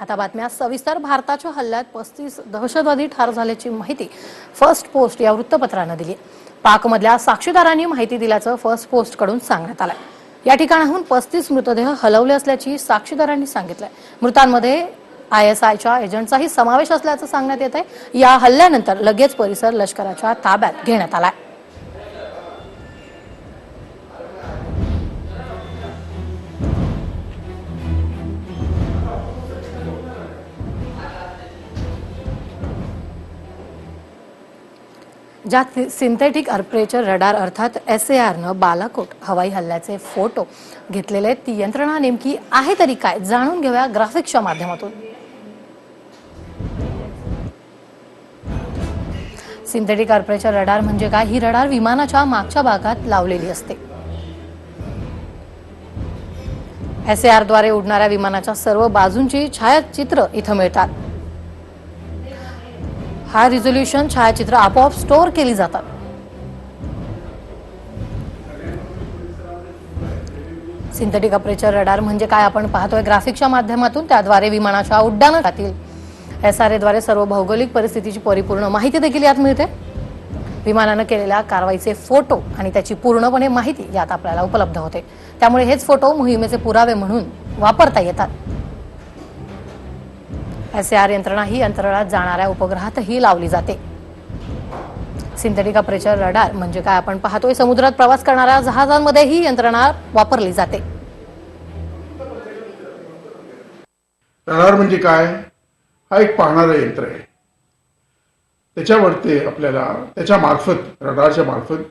आता बातम्या. सविस्तर भारताच्या हल्ल्यात पस्तीस दहशतवादी ठार झाल्याची माहिती फर्स्ट पोस्ट या वृत्तपत्रानं दिली. पाकमधल्या साक्षीदारांनी माहिती दिल्याचं फर्स्ट पोस्टकडून सांगण्यात आलं या ठिकाणाहून पस्तीस मृतदेह हलवले असल्याची साक्षीदारांनी सांगितलंय. मृतांमध्ये आय एस आयच्या एजंटचाही समावेश असल्याचं सांगण्यात येत आहे या हल्ल्यानंतर लगेच परिसर लष्कराच्या ताब्यात घेण्यात आलाय. ज्यात सिंथेटिक अर्परेचर रडार अर्थात एस ए आरनं बालाकोट हवाई हल्ल्याचे फोटो घेतलेले आहेत. ती यंत्रणा नेमकी आहे तरी काय? जाणून घेऊया ग्राफिक्सच्या माध्यमातून. सिंथेटिक अर्परेचर रडार म्हणजे काय? ही रडार विमानाच्या मागच्या भागात लावलेली असते. एस ए द्वारे उडणाऱ्या विमानाच्या सर्व बाजूंची छायाचित्र इथं मिळतात. हा रिझोल्युशन छायाचित्र आपोआप स्टोअर केली जातात. सिंथेटिक अप्रेचर रडार म्हणजे काय आपण पाहतोय ग्राफिक्सच्या माध्यमातून त्याद्वारे विमानाच्या उड्डाणातील एस आर एद्वारे सर्व भौगोलिक परिस्थितीची परिपूर्ण माहिती देखील यात मिळते. विमानानं केलेल्या कारवाईचे फोटो आणि त्याची पूर्णपणे माहिती यात आपल्याला उपलब्ध होते. त्यामुळे हेच फोटो मोहिमेचे पुरावे म्हणून वापरता येतात. एस आर यंत्रणा ही अंतराळात जाणाऱ्या उपग्रहातही लावली जाते. सिंथेटिक अप्रेचर रडार म्हणजे काय आपण पाहतोय समुद्रात प्रवास करणाऱ्या जहाजांमध्ये ही यंत्रणा वापरली जाते. रडार म्हणजे काय? हा एक पाहणारं यंत्र आहे. त्याच्यावरती आपल्याला त्याच्या मार्फत रडारच्या मार्फत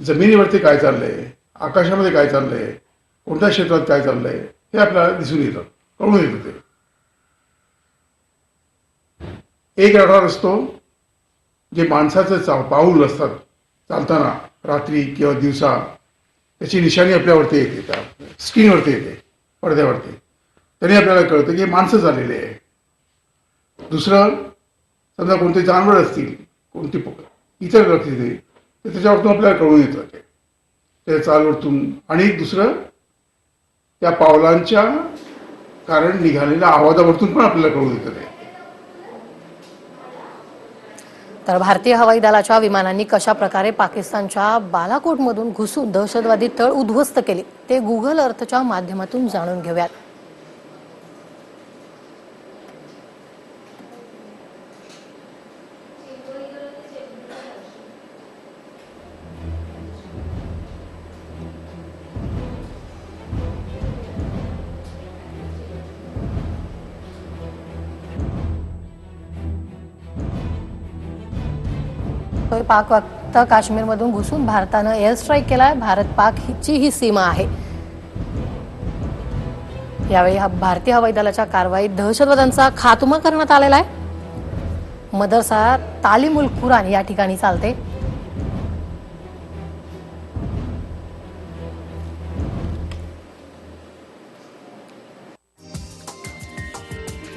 जमिनीवरती काय चाललंय आकाशामध्ये काय चाललंय कोणत्या क्षेत्रात काय चाललंय हे आपल्याला दिसून येतं कळून येतं ते. एक रडार असतो जे माणसाचं चा पाऊल असतात चालताना रात्री किंवा दिवसा त्याची निशाणी आपल्यावरती येते त्या स्क्रीनवरती येते पडद्यावरती. तरी आपल्याला कळतं की माणसं झालेले आहे. दुसरं समजा कोणते जानवर असतील कोणती प- इतर व्यक्ती ते तर त्याच्यावरतून आपल्याला कळून येतं ते. त्या चालवरतून. आणि दुसरं त्या पावलांच्या कारण निघालेल्या आवाजावरतून पण आपल्याला कळून येतं ते. तर भारतीय हवाई दलाच्या विमानांनी कशा प्रकारे पाकिस्तानच्या बालाकोटमधून घुसून दहशतवादी तळ उद्ध्वस्त केले ते गुगल अर्थच्या माध्यमातून जाणून घेऊयात. पाक वक्त काश्मीरमधून घुसून भारतानं एअर स्ट्राईक केलाय. भारत पाक ची ही सीमा आहे. यावेळी हा भारतीय हवाई दलाच्या कारवाईत दहशतवाद्यांचा खात्मा करण्यात आलेला आहे. मदरसा तालिमुल कुरान या ठिकाणी चालते.